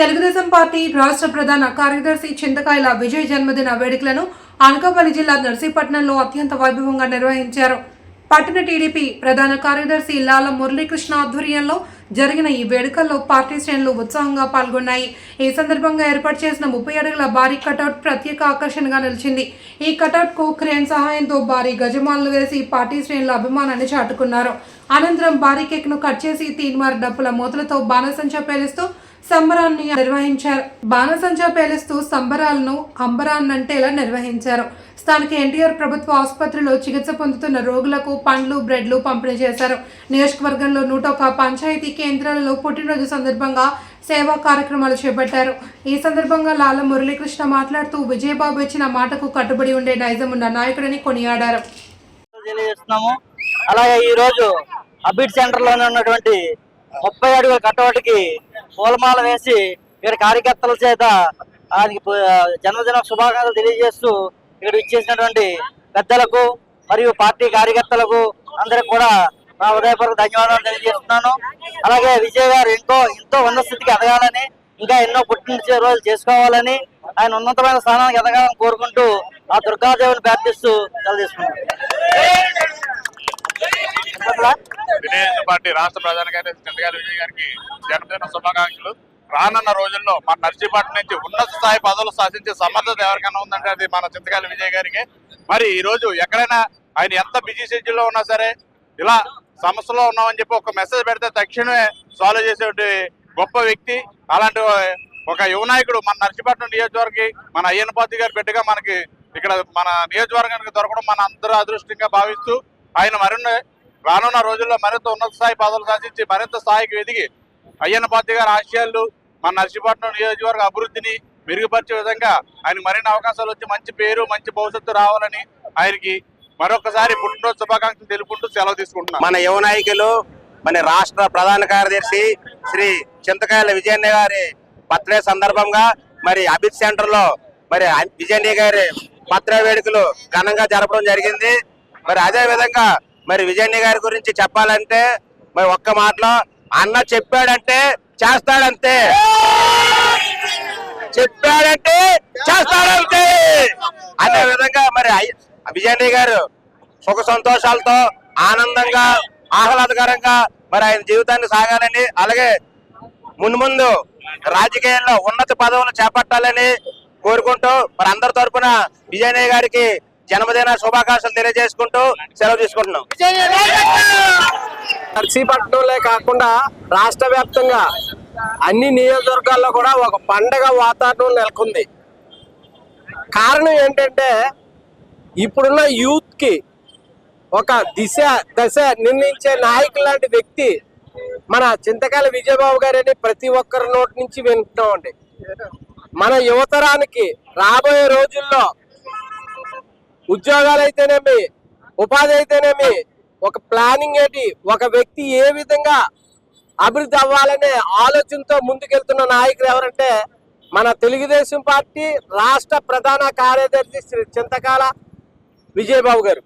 Telugu Desam party రాష్ట్ర ప్రధాన కార్యదర్శి చింతకాయల విజయ్ జన్మదిన వేడుకలను అనకాపల్లి జిల్లా నర్సీపట్నంలో అత్యంత వైభవంగా నిర్వహించారు. పట్టణ టీడీపీ ప్రధాన కార్యదర్శి లాల మురళీకృష్ణ ఆధ్వర్యంలో జరిగిన ఈ వేడుకల్లో పార్టీ శ్రేణులు ఉత్సాహంగా పాల్గొన్నాయి. ఈ సందర్భంగా ఏర్పాటు చేసిన ముప్పై అడుగుల భారీ కటౌట్ ప్రత్యేక ఆకర్షణగా నిలిచింది. ఈ కటౌట్కు క్రేన్ సహాయంతో భారీ గజమాలను వేసి పార్టీ శ్రేణుల అభిమానాన్ని చాటుకున్నారు. అనంతరం భారీ కేక్ను కట్ చేసి తీన్మార్ డప్పుల మూతలతో బాణసంచా పేలుస్తూ సంబరాన్ని నిర్వహించారు. బాణసంచా పేలుస్తూ సంబరాలను అంబరాన్నంటేలా నిర్వహించారు? స్థానిక ఎన్టీఆర్ ప్రభుత్వ ఆసుపత్రిలో చికిత్స పొందుతున్న రోగులకు పండ్లు బ్రెడ్లు పంపిణీ చేశారు. నియోజకవర్గంలో నూట ఒక పంచాయతీ కేంద్రాలలో పుట్టినరోజు సందర్భంగా సేవా కార్యక్రమాలు చేపట్టారు. ఈ సందర్భంగా లాల మురళీకృష్ణ మాట్లాడుతూ విజయబాబు ఇచ్చిన మాటకు కట్టుబడి ఉండే నైజం ఉన్న నాయకుడిని కొనియాడారు. అలాగే ఈ రోజు అబిడ్ సెంటర్లోనే ఉన్నటువంటి ముప్పై అడుగుల కట్టవటికి పూలమాల వేసి ఇక్కడ కార్యకర్తల చేత ఆయనకి జన్మదిన శుభాకాంక్షలు తెలియజేస్తూ ఇక్కడ ఇచ్చేసినటువంటి పెద్దలకు మరియు పార్టీ కార్యకర్తలకు అందరికి కూడా నా హృదయపూర్వక ధన్యవాదాలు తెలియజేస్తున్నాను. అలాగే విజయ్ గారు ఇంకో ఎంతో ఉన్నత స్థితికి ఎదగాలని ఇంకా ఎన్నో పుట్టిన రోజులు చేసుకోవాలని ఆయన ఉన్నతమైన స్థానానికి ఎదగాలని కోరుకుంటూ ఆ దుర్గాదేవిని ప్రార్థిస్తూ తెలియజేసుకున్నాను తెలుగుదేశం పార్టీ రాష్ట్ర ప్రధాన కార్యదర్శి చంద్రగారి విజయ్ గారికి జన్మదిన శుభాకాంక్షలు. రానున్న రోజుల్లో మన నర్సీపట్నం నుంచి ఉన్నత స్థాయి పదవులు సాధించే సమర్థత ఎవరికైనా ఉందంటే అది మన చింతకాయల విజయ్ గారికి. మరి ఈ రోజు ఎక్కడైనా ఆయన ఎంత బిజీ షెడ్యూల్లో ఉన్నా సరే ఇలా సమస్యలో ఉన్నామని చెప్పి ఒక మెసేజ్ పెడితే తక్షణమే సాల్వ్ చేసే గొప్ప వ్యక్తి అలాంటి ఒక యువ నాయకుడు మన నర్సీపట్నం నియోజకవర్గకి మన అయ్యనపాతి గారి బిడ్డగా మనకి ఇక్కడ మన నియోజకవర్గానికి దొరకడం మన అందరూ అదృష్టంగా భావిస్తూ ఆయన మరిన్ని రానున్న రోజుల్లో మరింత ఉన్నత స్థాయి పదవులు సాధించి మరింత స్థాయికి ఎదిగి అయ్యన్న పార్టీ గారి ఆశయాలు మన నర్సీపట్నం నియోజకవర్గ అభివృద్ధిని మెరుగుపరిచే విధంగా ఆయనకు మరిన్ని అవకాశాలు వచ్చి మంచి పేరు మంచి భవిష్యత్తు రావాలని ఆయనకి మరొకసారి పుట్టినరోజు శుభాకాంక్షలు తెలుపుకుంటూ సెలవు తీసుకుంటున్నాం. మన యువ నాయకులు మన రాష్ట్ర ప్రధాన కార్యదర్శి శ్రీ చింతకాయల విజయన్న గారి బర్త్డే సందర్భంగా మరి అభిత్ సెంటర్లో మరి విజయన్న గారి బర్త్డే వేడుకలు ఘనంగా జరపడం జరిగింది. మరి అదే విధంగా మరి విజయన్న గారి గురించి చెప్పాలంటే మరి ఒక్క మాటలో అన్న చెప్పాడంటే చేస్తాడంతే. చెప్పాడంటే చేస్తాడంతే. అదే విధంగా మరి అయ్య- గారు సుఖ సంతోషాలతో ఆనందంగా ఆహ్లాదకరంగా మరి ఆయన జీవితాన్ని సాగాలని అలాగే మున్ముందు రాజకీయాల్లో ఉన్నత పదవులు చేపట్టాలని కోరుకుంటూ మరి అందరి తరపున విజయనయ్య గారికి జన్మదిన శుభాకాంక్షలు తెలియజేసుకుంటూ సెలవు తీసుకుంటున్నాం. నర్సీపట్నంలో కాకుండా రాష్ట్ర వ్యాప్తంగా అన్ని నియోజకవర్గాల్లో కూడా ఒక పండగ వాతావరణం నెలకొంది. కారణం ఏంటంటే ఇప్పుడున్న యూత్కి ఒక దిశ దశ నిర్ణయించే నాయకులు లాంటి వ్యక్తి మన చింతకాల విజయబాబు గారని ప్రతి ఒక్కరి నోటి నుంచి వింటున్నామండి. మన యువతరానికి రాబోయే రోజుల్లో ఉద్యోగాలు అయితేనేమి ఉపాధి అయితేనేమి ఒక ప్లానింగ్ ఏంటి ఒక వ్యక్తి ఏ విధంగా అభివృద్ధి అవ్వాలనే ఆలోచనతో ముందుకెళ్తున్న నాయకులు ఎవరంటే మన తెలుగుదేశం పార్టీ రాష్ట్ర ప్రధాన కార్యదర్శి శ్రీ చింతకాల విజయబాబు గారు.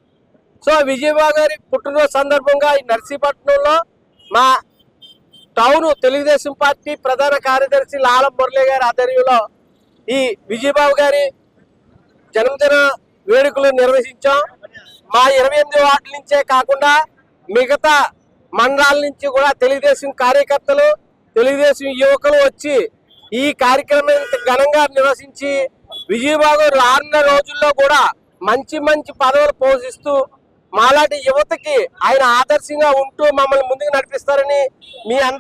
సో విజయబాబు గారి పుట్టినరోజు సందర్భంగా ఈ నర్సీపట్నంలో మా టౌన్ తెలుగుదేశం పార్టీ ప్రధాన కార్యదర్శి లాలం మురళి గారి ఆధ్వర్యంలో ఈ విజయబాబు గారి జన్మదిన వేడుకలు నిర్వహించాం. మా ఇరవై ఎనిమిది వార్డుల నుంచే కాకుండా మిగతా మండలాల నుంచి కూడా తెలుగుదేశం కార్యకర్తలు తెలుగుదేశం యువకులు వచ్చి ఈ కార్యక్రమం ఘనంగా నివసించి విజయబాబు రానున్న రోజుల్లో కూడా మంచి మంచి పదవులు పోషిస్తూ మాలాంటి యువతకి ఆయన ఆదర్శంగా ఉంటూ మమ్మల్ని ముందుకు నడిపిస్తారని మీ అందరి